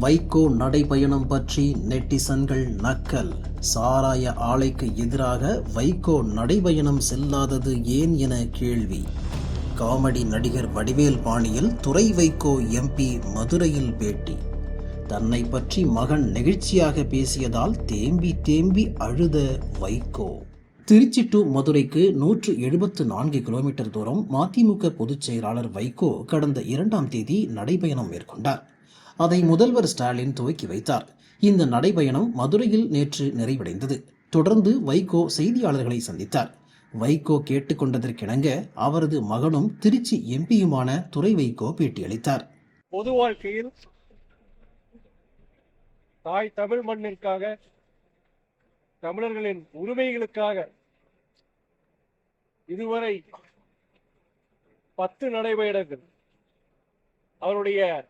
வைகோ நடைபயணம் பற்றி நெட்டிசன்கள் நக்கல். சாராய ஆலைக்கு எதிராக வைகோ நடைபயணம் செல்லாதது ஏன் என கேள்வி. காமெடி நடிகர் வடிவேல் பாணியில் துறை வைகோ எம்பி மதுரையில் பேட்டி. தன்னை பற்றி மகன் நெகிழ்ச்சியாக பேசியதால் தேம்பி தேம்பி அழுத வைகோ. திருச்சி டு மதுரைக்கு நூற்று எழுபத்து நான்கு கிலோமீட்டர் தூரம் மதிமுக பொதுச் செயலாளர் வைகோ கடந்த இரண்டாம் தேதி நடைபயணம் மேற்கொண்டார். அதை முதல்வர் ஸ்டாலின் துவக்கி வைத்தார். இந்த நடைபயணம் மதுரையில் நேற்று நிறைவடைந்தது. தொடர்ந்து வைகோ செய்தியாளர்களை சந்தித்தார். வைகோ கேட்டுக்கொண்டதற்கிணங்க அவரது மகனும் திருச்சி எம்பியுமான துறை வைகோ பேட்டியளித்தார். பொது வாழ்க்கையில் தாய் தமிழ் மண்ணிற்காக தமிழர்களின் உரிமைகளுக்காக இதுவரை பத்து நடைபயணங்கள் அவருடைய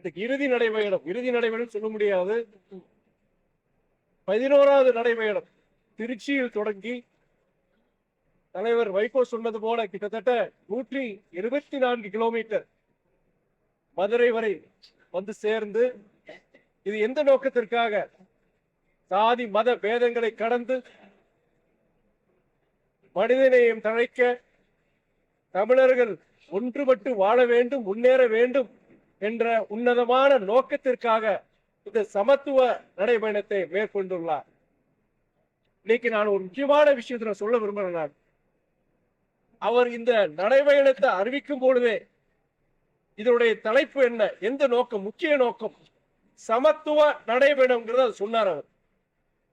இதுக்கு இறுதி நடைபயணம் இறுதி நடைபயணம் சொல்ல முடியாது. பதினோராவது நடைபயணம். திருச்சியில் தொடங்கி தலைவர் வைகோ சொன்னது போல கிட்டத்தட்ட நூற்றி இருபத்தி நான்கு கிலோமீட்டர் மதுரை வரை வந்து சேர்ந்து இது எந்த நோக்கத்திற்காக? சாதி மத பேதங்களை கடந்து மனிதநேயம் தழைக்க தமிழர்கள் ஒன்றுபட்டு வாழ வேண்டும் முன்னேற வேண்டும் என்ற உன்னதமான நோக்கத்திற்காக இந்த சமத்துவ நடைபயணத்தை மேற்கொண்டுள்ளார். இன்னைக்கு நான் ஒரு முக்கியமான விஷயத்தை நான் சொல்ல விரும்புகிறேன் நான். அவர் இந்த நடைபயணத்தை அறிவிக்கும் பொழுதே இதனுடைய தலைப்பு என்ன எந்த நோக்கம் முக்கிய நோக்கம்? சமத்துவ நடைபயணம்ங்கிறத சொன்னார் அவர்.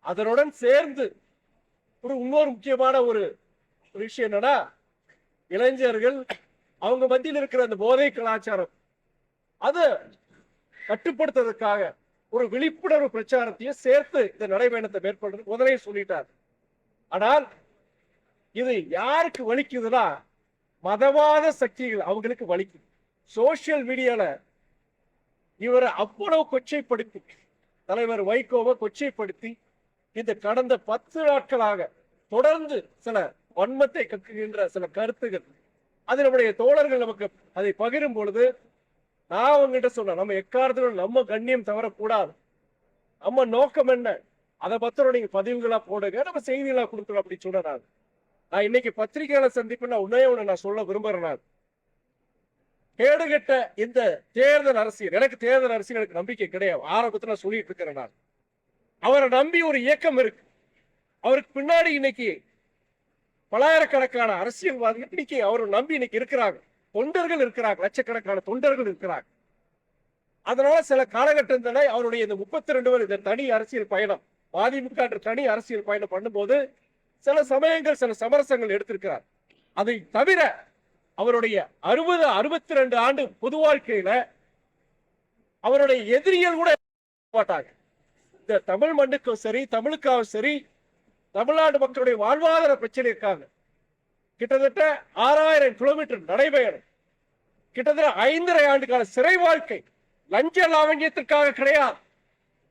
அதனுடன் சேர்ந்து ஒரு இன்னொரு முக்கியமான ஒரு ஒரு விஷயம் என்னன்னா இளைஞர்கள் அவங்க மத்தியில் இருக்கிற அந்த போதை கலாச்சாரம். அதை கட்டுப்படுத்துறதுக்காக ஒரு விழிப்புணர்வு பிரச்சாரத்தையும் சேர்த்து இந்த நடைபயணத்தை மேற்கொள்றது முதலே சொல்லிட்டார். ஆனால் இது யாருக்கு வலிக்குதுன்னா மதவாத சக்திகள் அவங்களுக்கு வலிக்குது. சோசியல் மீடியால இவரை அவ்வளவு கொச்சைப்படுத்தி தலைவர் வைகோவை கொச்சைப்படுத்தி இந்த கடந்த பத்து நாட்களாக தொடர்ந்து சில வன்மத்தை கக்குகின்ற சில கருத்துகள் அது நம்முடைய தோழர்கள் நமக்கு அதை பகிரும் பொழுது நான் அவங்ககிட்ட சொன்னேன் நம்ம எக்காரத்திலும் நம்ம கண்ணியம் தவறக்கூடாது. நம்ம நோக்கம் என்ன? அதை பத்திரம் நீங்க பதிவுகளா போடுங்க நம்ம செய்திகளா கொடுக்குறோம் அப்படி சொன்னேன் நான். நான் இன்னைக்கு பத்திரிகையாளர் சந்திப்பு நான் உன்னே ஒண்ணு நான் சொல்ல விரும்புறேன் நான். கேடுகட்ட இந்த தேர்தல் அரசியல் எனக்கு தேர்தல் அரசியல் எனக்கு நம்பிக்கை கிடையாது. ஆரம்பத்துல நான் சொல்லிட்டு இருக்கிறேன் நான். அவரை நம்பி ஒரு இயக்கம் இருக்கு. அவருக்கு பின்னாடி இன்னைக்கு பலாயிரக்கணக்கான அரசியல்வாதிகள் இன்னைக்கு அவரை நம்பி இன்னைக்கு இருக்கிறாங்க. தொண்டர்கள் இருக்கிறாங்க லட்சக்கணக்கான தொண்டர்கள் இருக்கிறாங்க அதனால சில காலகட்டத்தில் அவருடைய இந்த முப்பத்தி ரெண்டு பேர் இந்த தனி அரசியல் பயணம் மதிமுக என்ற தனி அரசியல் பயணம் பண்ணும்போது சில சமயங்கள் சில சமரசங்கள் எடுத்திருக்கிறார். அதை தவிர அவருடைய அறுபது அறுபத்தி ரெண்டு ஆண்டு பொது வாழ்க்கையில அவருடைய எதிரிகள் கூட மாட்டாங்க. இந்த தமிழ் மண்ணுக்கும் சரி தமிழுக்காகவும் சரி தமிழ்நாடு மக்களுடைய வாழ்வாதார பிரச்சனை இருக்காங்க கிட்டத்தட்ட ஆறாயிரம் கிலோமீட்டர் நடைபயணம். கிட்டத்தட்ட ஐந்தரை ஆண்டுகால சிறை வாழ்க்கை லஞ்ச லாவண்யத்திற்காக கிடையாது.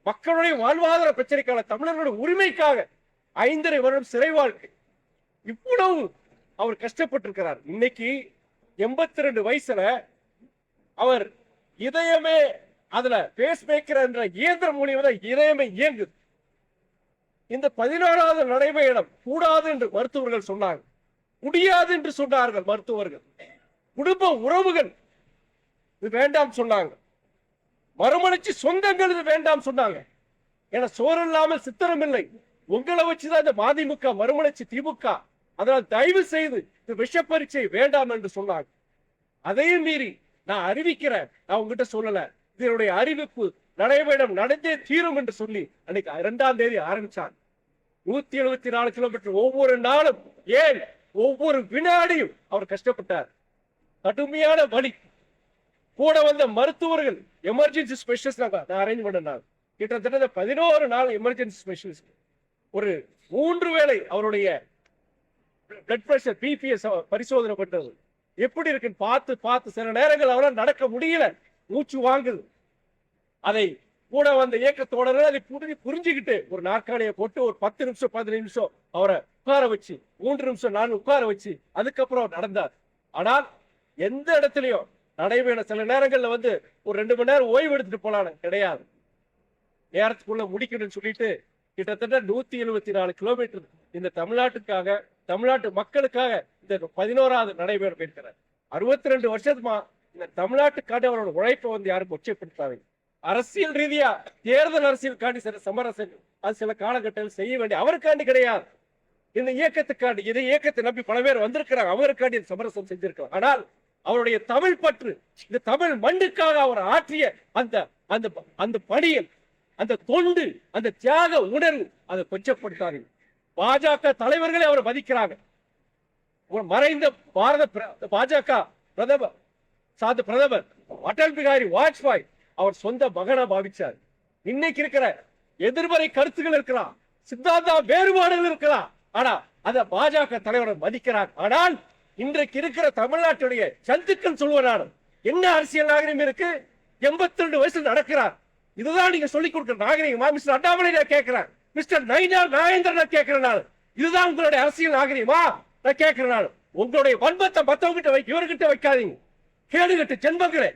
மக்களுடைய வாழ்வாதார பிரச்சனைக்காக தமிழர்களுடைய உரிமைக்காக ஐந்தரை வருடம் சிறை வாழ்க்கை. இவ்வளவு அவர் கஷ்டப்பட்டிருக்கிறார். இன்னைக்கு எண்பத்தி ரெண்டு வயசுல அவர் இதயமே அதுல பேஸ் மேக்கர் என்ற இயந்திரம் மூலியமா இதயமே இயங்குது. இந்த பதினோராவது நடைபயணம் கூடாது என்று மருத்துவர்கள் சொன்னாங்க. முடியாது என்று சொன்னார்கள் மருத்துவர்கள். குடும்ப உறவுகள். இது வேண்டாம் சொன்னாங்க. மறுமலர்ச்சி சொந்தங்கள் இது வேண்டாம் சொன்னாங்க. என சோறு இல்லாமல் சித்திரம் இல்லை. உங்களை வச்சுதான் இந்த மதிமுக மறுமலர்ச்சி திமுக. அதனால் தயவு செய்து இந்த விஷ பரீட்சை வேண்டாம் என்று சொன்னாங்க. அதையும் மீறி நான் அறிவிக்கிறேன். நான் உங்ககிட்ட சொல்லல. இதனுடைய அறிவிப்பு. நடைபயணம் நடந்தே தீரும் என்று சொல்லி அன்னைக்கு இரண்டாம் தேதி ஆரம்பிச்சாங்க. நூத்தி எழுபத்தி நாலு கிலோமீட்டர் ஒவ்வொரு நாளும் ஏன்? ஒவ்வொரு வினாடியும் அவர் கஷ்டப்பட்டார். கடுமையான வலி. கூட வந்த மருத்துவர்கள் எமர்ஜென்சி ஸ்பெஷலிஸ்ட் நான் அரேஞ்ச் பண்ணேன் கிட்டத்தட்ட பதினோரு நாள் எமர்ஜென்சி ஸ்பெஷலிஸ்ட் ஒரு மூன்று வேளை அவருடைய பிளட் பிரஷர் பிபிஎஸ் பரிசோதனை பண்றது. எப்படி இருக்குன்னு பார்த்து பார்த்து சில நேரங்கள் அவரால் நடக்க முடியல. மூச்சு வாங்குது. அதை கூட வந்த இயக்கத்தோட அதை புரிஞ்சு புரிஞ்சுக்கிட்டு ஒரு நாற்காலியை போட்டு ஒரு பத்து நிமிஷம் பதினஞ்சு நிமிஷம் அவரை உட்கார வச்சு மூன்று நிமிஷம் நான் உட்கார வச்சு அதுக்கப்புறம் நடந்தார். ஆனால் எந்த இடத்துலயும் நடைபயணம் சில நேரங்கள்ல வந்து ஒரு ரெண்டு மணி நேரம் ஓய்வு எடுத்துட்டு போலான்னு கிடையாது. நேரத்துக்குள்ள முடிக்கணும்னு சொல்லிட்டு கிட்டத்தட்ட நூத்தி எழுபத்தி நாலு கிலோமீட்டர் இந்த தமிழ்நாட்டுக்காக தமிழ்நாட்டு மக்களுக்காக இந்த பதினோராவது நடைபெறும் இருக்கிறார் அறுபத்தி ரெண்டு வருஷத்துமா இந்த தமிழ்நாட்டுக்காண்டி அவரோட உழைப்பை வந்து யாரும் கொச்சைப்படுத்தாங்க அரசியல் ரீதியா தேர்தல் அரசியலுக்காண்டி சில சமரசம் அது சில காலகட்டங்கள் செய்ய வேண்டிய அவருக்காண்டி கிடையாது. இந்த இயக்கத்துக்காண்டி இதை இயக்கத்தை நம்பி பல பேர் வந்திருக்கிறாங்க அவருக்காண்டி சமரசம் செஞ்சிருக்கலாம். ஆனால் அவருடைய தமிழ் பற்று இந்த தமிழ் மண்ணுக்காக அவர் ஆற்றிய அந்த அந்த அந்த பணியில் அந்த தொண்டு அந்த தியாக உணர்வு அதை கொச்சப்படுத்தார்கள் பாஜக தலைவர்களே அவரை மதிக்கிறாங்க. ஒரு மறைந்த பாரத பிர- பாஜக பிரதமர் சாத பிரதமர் அடல் பிகாரி வாஜ்பாய் அவர் சொந்த மகனா பாவிச்சார். இன்னைக்கு இருக்கிற எதிர்மறை கருத்துகள் இருக்கலாம் சித்தாந்தா வேறுபாடுகள் இருக்கலாம் ஆனா அத பாஜக தலைவர் மதிக்கிறார் ஆனால் இன்றைக்கு இருக்கிற தமிழ்நாட்டுடைய சந்துக்கள் சொல்வனான என்ன அரசியல் நாகரிகம் இருக்கு? எண்பத்தி ரெண்டு வயசுல நடக்கிறார். இதுதான் நீங்க சொல்லிக் கொடுக்கிற நாகரிகமா. மிஸ்டர் அண்ணாமலை நான் கேட்கிறேன். மிஸ்டர் நைனா நாகேந்திரன் நான் கேட்கிறேன் நான் இதுதான் உங்களுடைய அரசியல் நாகரிகமா? நான் கேட்கிறேன் நான் உங்களுடைய வன்மத்தை மத்தவங்கிட்ட வை இவர்கிட்ட வைக்காதீங்க. கேடுகட்டு ஜென்மங்களே